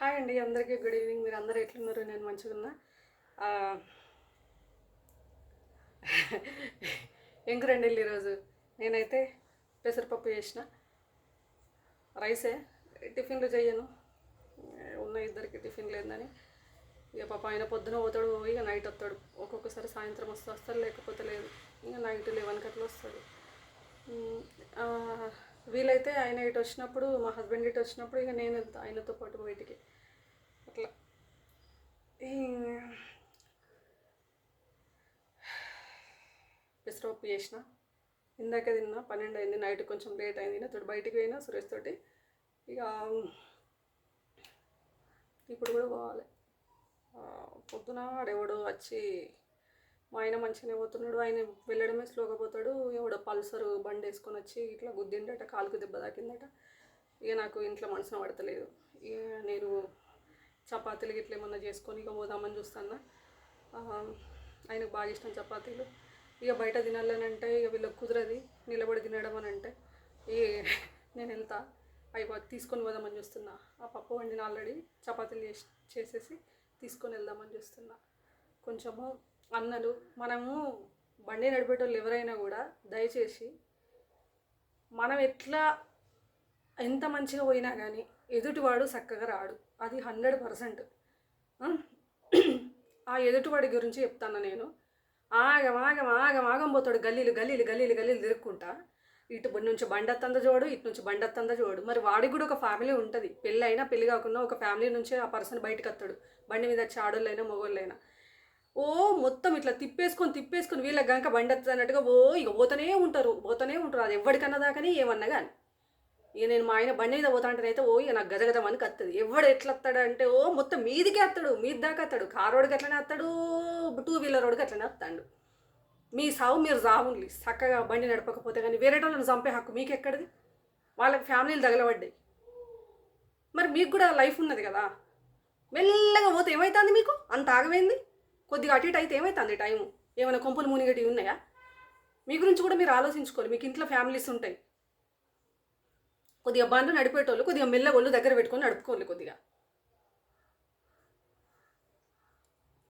Hi అండి అందరికీ good evening. మీరు అందరూ ఎట్లున్నారు? నేను మంచిగా ఉన్నా ఆ, వెళ్ళి ఈరోజు? నేనైతే పెసరపప్పు చేసిన. రైసే. టిఫిన్లు చేయను ఉన్న ఇద్దరికి టిఫిన్ లేదని. ఇక పాప ఆయన పొద్దున పోతాడు ఇక నైట్ వస్తాడు. ఒక్కొక్కసారి సాయంత్రం వస్తే వస్తాడు లేకపోతే లేదు. ఇక నైట్ లెవెన్కి అట్లా వస్తాడు. వీలైతే ఆయన ఇటు వచ్చినప్పుడు మా హస్బెండ్ ఇటు వచ్చినప్పుడు ఇక నేను వెళ్తా ఆయనతో పాటు బయటికి అట్లా. పెసరపప్పు చేసిన. ఇందాక తిన్నా పన్నెండు అయింది నైట్ కొంచెం లేట్ అయింది తోటి బయటికి పోయినా సురేష్ తోటి. ఇక ఇప్పుడు కూడా పోవాలి. పొద్దున ఆడెవడో వచ్చి మా ఆయన మంచిగానే పోతున్నాడు. ఆయన వెళ్ళడమే స్లోగా పోతాడు. ఎవడో పల్సర్ బండి వేసుకొని వచ్చి ఇట్లా గుద్దిండట కాలుకు దెబ్బ తాకిందట. ఇక నాకు ఇంట్లో మనసున పడతలేదు. ఇక నేను చపాతీలు ఇట్లా ఏమన్నా చేసుకొని ఇక పోదామని చూస్తాను ఆయనకు బాగా ఇష్టం చపాతీలు. ఇక బయట తినాలని అంటే ఇక వీళ్ళకి కుదరది. నిలబడి తినడం అని అంటే ఏ నేను వెళ్తా అవి తీసుకొని పోదామని చూస్తున్నా. ఆ పప్పు వండిన ఆల్రెడీ చపాతీలు చేసి చేసేసి తీసుకొని వెళ్దామని చూస్తున్నా. కొంచెము అన్నలు మనము బండి నడిపేటోళ్ళు ఎవరైనా కూడా దయచేసి మనం ఎట్లా ఎంత మంచిగా పోయినా కానీ ఎదుటివాడు చక్కగా రాడు. అది హండ్రెడ్ పర్సెంట్. ఆ ఎదుటివాడి గురించి చెప్తాను నేను. ఆగం ఆగం ఆగం ఆగం పోతాడు గల్లీలు గల్లీలు గల్లీలు గల్లీలు తిరుక్కుంటా. ఇటు నుంచి బండత్తంద చూడు ఇటు నుంచి బండత్తంద చూడు. మరి వాడికి కూడా ఒక ఫ్యామిలీ ఉంటుంది. పెళ్ళి అయినా పెళ్ళి కాకుండా ఒక ఫ్యామిలీ నుంచే ఆ పర్సన్ బయటకు వస్తాడు. బండి మీద వచ్చి ఆడోళ్ళైనా మొగోళ్ళైనా. ఓ మొత్తం ఇట్లా తిప్పేసుకొని తిప్పేసుకొని వీళ్ళకి గంక బండి అన్నట్టుగా ఓ ఇక పోతూనే ఉంటారు పోతూనే ఉంటారు. అది ఎవరికన్నా దాకానే ఏమన్నా కానీ ఇక నేను మా ఆయన బండి మీద పోతా అంటే ఓ ఇక నాకు గదగదమని కత్తది. ఎవడు ఎట్లా వస్తాడు అంటే ఓ మొత్తం మీదికే వస్తాడు మీది దాకా వస్తాడు కార్ రోడ్కి అట్లనే వస్తాడు టూ వీలర్ రోడ్కి అట్లనే వస్తాడు మీ సావు మీరు సావుండి చక్కగా బండి నడపకపోతే కానీ వేరే వాళ్ళని చంపే హక్కు మీకు ఎక్కడిది వాళ్ళకి ఫ్యామిలీలు తగలబడ్డాయి. మరి మీకు కూడా లైఫ్ ఉన్నది కదా. మెల్లగా పోతే ఏమవుతుంది మీకు? అంత ఆగమైంది? కొద్దిగా అటు ఇటు అయితే ఏమవుతుంది టైము? ఏమైనా కొంపులు మునిగటి ఉన్నాయా? మీ గురించి కూడా మీరు ఆలోచించుకోవాలి. మీకు ఇంట్లో ఫ్యామిలీస్ ఉంటాయి. కొద్దిగా బండ్లు నడిపేటోళ్ళు కొద్దిగా మెల్లగోళ్ళు దగ్గర పెట్టుకొని నడుపుకోవాలి కొద్దిగా.